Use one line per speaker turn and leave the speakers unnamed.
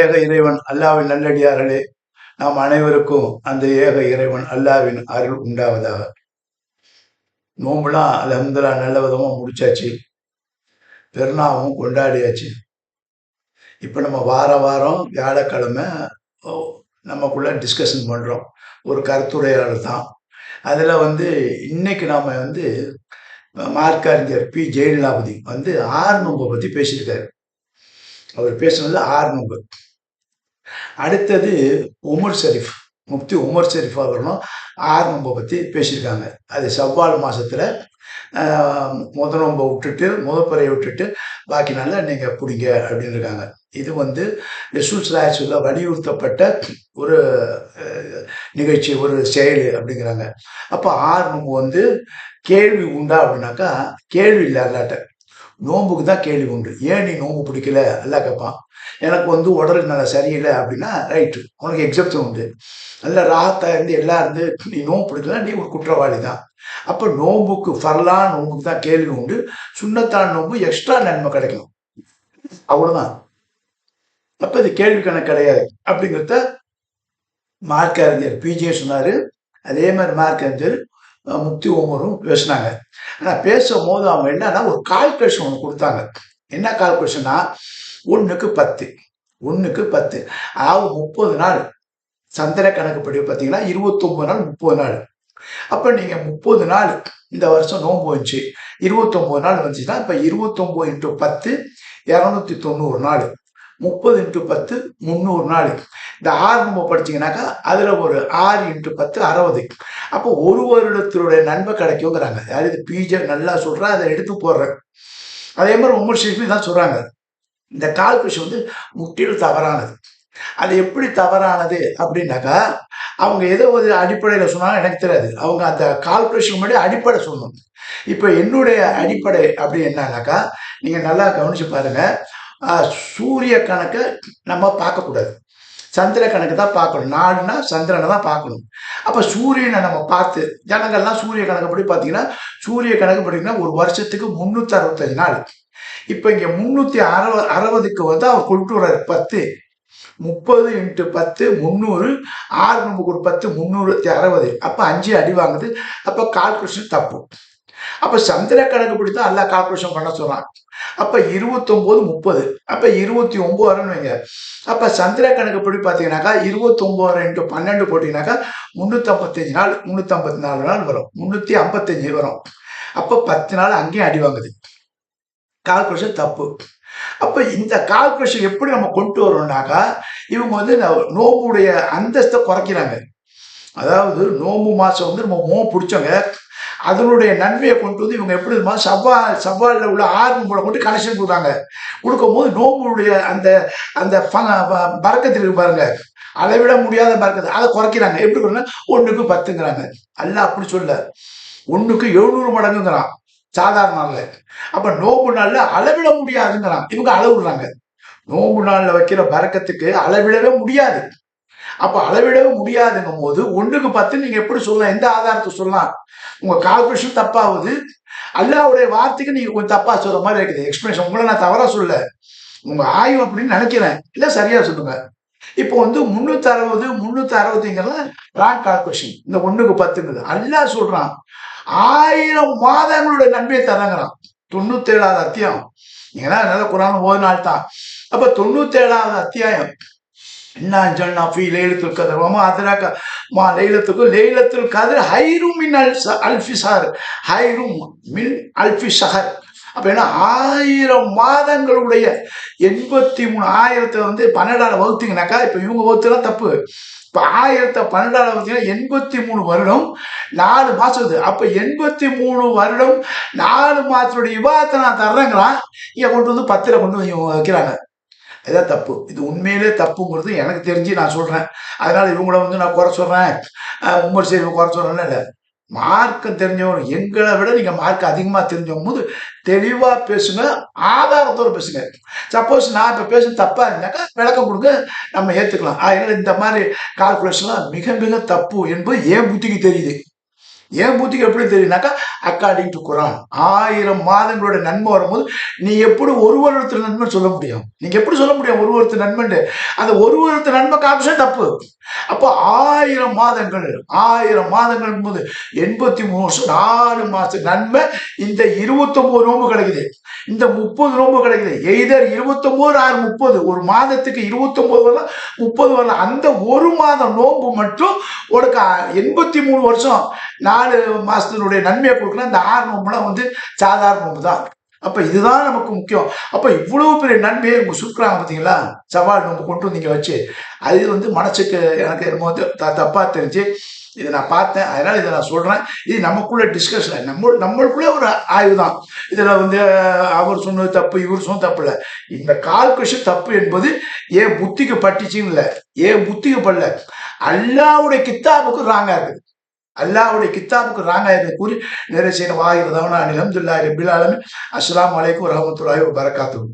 ஏக இறைவன் அல்லாவின் நல்லடியார்களே நாம் அனைவருக்கும் அந்த ஏக இறைவன் அல்லாவின் அருள் உண்டாவதாக. நோம்புலாம் அலமதுல்லா நல்ல விதமாக முடிச்சாச்சு. பெருநாவும் கொண்டாடியாச்சு. இப்போ நம்ம வார வாரம் வியாழக்கிழமை நமக்குள்ள டிஸ்கஷன் பண்ணுறோம் ஒரு கருத்துரையாளர் தான். அதில் வந்து இன்னைக்கு நாம் வந்து மார்க்கறிஞர் பி. ஜெயலலாபதி வந்து ஆறு நோம்பை பற்றி பேசியிருக்காரு. அவர் பேசுனது ஆறு அடுத்தது உமர் ஷெரீஃப் முப்தி உமர் ஷெரீஃப் அவர்களும் ஆறு பற்றி பேசியிருக்காங்க. அது செவ்வாழ் மாதத்தில் முதல் முத விட்டுட்டு முதப்பறையை விட்டுட்டு பாக்கி நல்லா நீங்கள் பிடிங்க அப்படின்னு இருக்காங்க. இது வந்து ரிசூல் சொல்ல வலியுறுத்தப்பட்ட ஒரு நிகழ்ச்சி ஒரு செயல் அப்படிங்கிறாங்க. அப்போ ஆறு வந்து கேள்வி உண்டா அப்படின்னாக்கா கேள்வி இல்லாதாட்ட நோம்புக்கு தான் கேள்வி உண்டு. ஏன் நீ நோம்பு பிடிக்கல? எல்லாம் கேட்பான் எனக்கு வந்து உடல் நல்லா சரியில்லை அப்படின்னா ரைட்டு உனக்கு எக்ஸப்ஷன் உண்டு. நல்ல ராத்தா இருந்து எல்லாம் இருந்து நீ நோம்பு பிடிக்கல நீ ஒரு குற்றவாளி தான் அப்போ நோம்புக்கு ஃபர்லான் நோம்புக்கு தான் கேள்வி உண்டு. சுண்ணத்தான் நோம்பு எக்ஸ்ட்ரா நன்மை கிடைக்கும் அவ்வளோதான் அப்போ இது கேள்வி கிடையாது. அப்படிங்கிறத மார்க் அறிஞர் பிஜே சொன்னார். அதே மாதிரி மார்க் அறிஞர் முக்தி ஓமரும் பேசினாங்க. ஆனால் பேசும்போது அவங்க என்னன்னா ஒரு கால்குலேஷன் ஒன்று கொடுத்தாங்க. என்ன கால்குலேஷன்னா ஒன்றுக்கு பத்து. ஒன்றுக்கு பத்து. அதாவது முப்பது நாள். சந்திர கணக்குப்படி பார்த்தீங்கன்னா இருபத்தொம்பது நாள் முப்பது நாள். அப்போ நீங்கள் முப்பது நாள் இந்த வருஷம் நோன்பு வந்துச்சு. இருபத்தொம்பது நாள் வந்துச்சுன்னா இப்போ இருபத்தொம்பது இன்ட்டு பத்து இரநூத்தி தொண்ணூறு நாள். முப்பது இன்ட்டு பத்து முந்நூறு நாள் இந்த ஆறு நம்ம படிச்சீங்கன்னாக்கா அதில் ஒரு ஆறு இன்ட்டு பத்து அறுபது அப்போ ஒரு வருடத்தினுடைய நன்மை கிடைக்குங்கிறாங்க. யார் இது பீஜை நல்லா சொல்கிறேன் அதை எடுத்து போடுறேன் அதே மாதிரி உமர் ஷெரீஃபி தான் சொல்கிறாங்க இந்த கால்குலேஷன் வந்து முற்றிலும் தவறானது. அது எப்படி தவறானது அப்படின்னாக்கா அவங்க ஏதோ ஒரு அடிப்படையில் சொன்னாலும் எனக்கு தெரியாது. அவங்க அந்த கால்குலேஷன் முன்னாடி அடிப்படை சொல்லணும் இப்போ என்னுடைய அடிப்படை அப்படி என்னன்னாக்கா நீங்கள் நல்லா கவனிச்சு பாருங்கள் சூரிய கணக்கை நம்ம பார்க்கக்கூடாது. சந்திர கணக்கு தான் பார்க்கணும். நாடுனா சந்திரனை தான் பார்க்கணும். அப்போ சூரியனை நம்ம பார்த்து ஜனங்கள்லாம் சூரிய கணக்குப்படி பார்த்தீங்கன்னா சூரிய கணக்கு பார்த்தீங்கன்னா ஒரு வருஷத்துக்கு முந்நூற்றி அறுபத்தஞ்சு நாள். இப்போ இங்கே முந்நூற்றி அறுபது அறுபதுக்கு வந்து அவர் கொண்டு வர்றாரு பத்து. முப்பது இன்ட்டு பத்து முந்நூறு. ஆறு நமக்கு ஒரு பத்து முந்நூறு அறுபது. அப்போ அஞ்சு அடி வாங்குது. அப்போ கால்குலேஷன் தப்பு. அப்போ சந்திர கணக்கு பிடித்தா எல்லா கால்குலேஷன் பண்ண சொல்றான். அப்ப இருபத்தொம்போது முப்பது. அப்போ இருபத்தி ஒம்போதுன்னு வைங்க. அப்போ சந்திர கணக்கு கணக்குப்படி பார்த்தீங்கன்னாக்கா இருபத்தொம்போது இன்ட்டு பன்னெண்டு போட்டீங்கன்னாக்கா முன்னூத்தி ஐம்பத்தஞ்சு நாள் முந்நூற்றம்பத்தி நாலு நாள் வரும். முன்னூத்தி ஐம்பத்தஞ்சு வரும். அப்போ பத்து நாள் அங்கேயும் அடி வாங்குது. கால்குலேஷன் தப்பு. அப்ப இந்த கால்குலேஷன் எப்படி நம்ம கொண்டு வரோம்னாக்கா இவங்க வந்து நோம்புடைய அந்தஸ்தை குறைக்கிறாங்க. அதாவது நோம்பு மாசம் வந்து நம்ம மோ பிடிச்சவங்க அதனுடைய நன்மையை கொண்டு வந்து இவங்க எப்படி தெரியுமா? செவ்வாய் செவ்வாயில் உள்ள ஆர்வம் கொண்டு கனெக்ஷன் கொடுக்கும் கொடுக்கும்போது நோம்புடைய அந்த அந்த பறக்கத்தில் பாருங்க. அளவிட முடியாத பறக்கத்து அதை குறைக்கிறாங்க. எப்படி குறைக்கிறாங்க? ஒன்றுக்கு பத்துங்கிறாங்க. அல்ல அப்படி சொல்ல ஒன்றுக்கு எழுநூறு மடங்குங்கிறான். சாதாரண நாளில் அப்போ நோம்பு நாளில் அளவிட முடியாதுங்கிறான். இவங்க அளவுடுறாங்க. நோம்பு நாளில் வைக்கிற பறக்கத்துக்கு அளவிடவே முடியாது. அப்ப அளவிடவே முடியாதுங்கும் போது ஒண்ணுக்கு பத்து நீங்க எப்படி சொல்லலாம்? எந்த ஆதாரத்தை சொல்லலாம்? உங்க கால்குலேஷன் தப்பாகுது. அல்லாவுடைய வார்த்தைக்கு நீங்க கொஞ்சம் தப்பா சொல்ற மாதிரி இருக்குது. எக்ஸ்பிளேஷன் உங்களை நான் தவறா சொல்ல உங்க ஆய்வு அப்படின்னு நினைக்கிறேன். இல்ல சரியா சொல்லுங்க. இப்போ வந்து முன்னூத்தி அறுபது முன்னூத்தி அறுபதுங்கிறது ராங் கால்குலேஷன் இந்த ஒண்ணுக்கு பத்துங்கிறது அல்லாஹ் சொல்றான் ஆயிரம் மாதங்களுடைய நன்மையை தரங்கிறான். தொண்ணூத்தி ஏழாவது அத்தியாயம். ஏன்னா நல்ல குரான் ஓது நாள் தான் அப்ப தொண்ணூத்தி ஏழாவது அத்தியாயம். என்ன ஜன்னா ஃபி லைலத்துல் கதர். வமா அதராக மா லைலத்துக்கு லைலத்துல் கதர் ஹைரு மின் அல் அல்ஃபி ஷஹர் ஹைரும் மின் அல்ஃபி ஷஹர் அப்போ என்ன ஆயிரம் மாதங்களுடைய எண்பத்தி மூணு ஆயிரத்தை வந்து பன்னெண்டாவது வகுத்தீங்கன்னாக்கா இப்போ இவங்க வகுத்துலாம் தப்பு. இப்போ ஆயிரத்தை பன்னெண்டாவது வகுத்தீங்கன்னா எண்பத்தி மூணு வருடம் நாலு மாதம் இது அப்போ எண்பத்தி மூணு வருடம் நாலு மாதத்துடைய விவாதத்தை நான் தர்றேங்கிறான். இங்கே கொண்டு வந்து பத்தில் கொண்டு வைக்கிறாங்க. இதான் தப்பு. இது உண்மையிலே தப்புங்கிறது எனக்கு தெரிஞ்சு நான் சொல்கிறேன் அதனால் இவங்கள வந்து நான் குறை சொல்கிறேன் அஹ் உமர் சரி குறை சொல்கிறேன்னு இல்லை. மார்க்கம் தெரிஞ்சவங்க எங்களை விட நீங்கள் மார்க் அதிகமாக தெரிஞ்சவங்க போது தெளிவாக பேசுங்க ஆதாரத்தோட பேசுங்க. சப்போஸ் நான் இப்போ பேச தப்பாக இருந்தாக்கா விளக்கம் கொடுங்க நம்ம ஏற்றுக்கலாம் அதனால் இந்த மாதிரி கால்குலேஷன்லாம் மிக மிக தப்பு என்பது ஏன் புத்திக்கு தெரியுது. என் புத்திக்கு எப்படி தெரியும்னாக்கா அக்கார்டிங் டு குரான் ஆயிரம் மாதங்களோட நன்மை வரும்போது நீ எப்படி ஒரு வருடத்து நன்மை சொல்ல முடியும்? நீங்க எப்படி சொல்ல முடியும் ஒரு வருடத்து நன்மைன்னு? அந்த ஒரு வருடத்து நன்மை காமிச்சா தப்பு. அப்போ ஆயிரம் மாதங்கள் ஆயிரம் மாதங்கள் போது எண்பத்தி மூணு வருஷம் நாலு மாசம் நன்மை இந்த இருபத்தொன்பது நோம்பு கிடைக்குது. இந்த முப்பது நோம்பு கிடைக்குது. எய்தர் இருபத்தொன்பது ஆறு முப்பது. ஒரு மாதத்துக்கு இருபத்தொன்பது வரலாம் முப்பது வரலாம். அந்த ஒரு மாதம் நோம்பு மட்டும் உனக்கு எண்பத்தி மூணு வருஷம் நான் நாலு மாதத்தினுடைய நன்மையை கொடுக்கணும்? இந்த ஆறு நோம்புலாம் வந்து சாதாரண நோம்பு தான் அப்போ இதுதான் நமக்கு முக்கியம். அப்போ இவ்வளோ பெரிய நன்மையை இவங்க சுருக்குறாங்க பார்த்தீங்களா சவால் நோம்பு கொண்டு வந்தீங்க வச்சு. அது வந்து மனசுக்கு எனக்கு என்னமோ வந்து த- தெரிஞ்சு இதை நான் பார்த்தேன். அதனால் இதை நான் சொல்கிறேன் இது நமக்குள்ள டிஸ்கஷன் நம்ம நம்மளுக்குள்ளே ஒரு ஆய்வு தான் இதில் வந்து அவர் சொன்னது தப்பு இவர் சொன்னது தப்பு இல்லை. இந்த கால்குலேஷன் தப்பு என்பது ஏன் புத்திக்கு பட்டுச்சுன்னு இல்லை. ஏன் புத்திக்கு படல. அல்லாவுடைய கித்தாபுக்கு ராங்காக இருக்குது. அல்லாவுடைய கித்தாபுக்கு ராங்கா கூறி நிறைய செய்யணும். வாயுதவனா அலமதுல்லா ரபில் ஆலமின். அஸ்லாம் அலைக்கும் வரஹ்மத்துல்லாஹி வபரகாத்துஹு.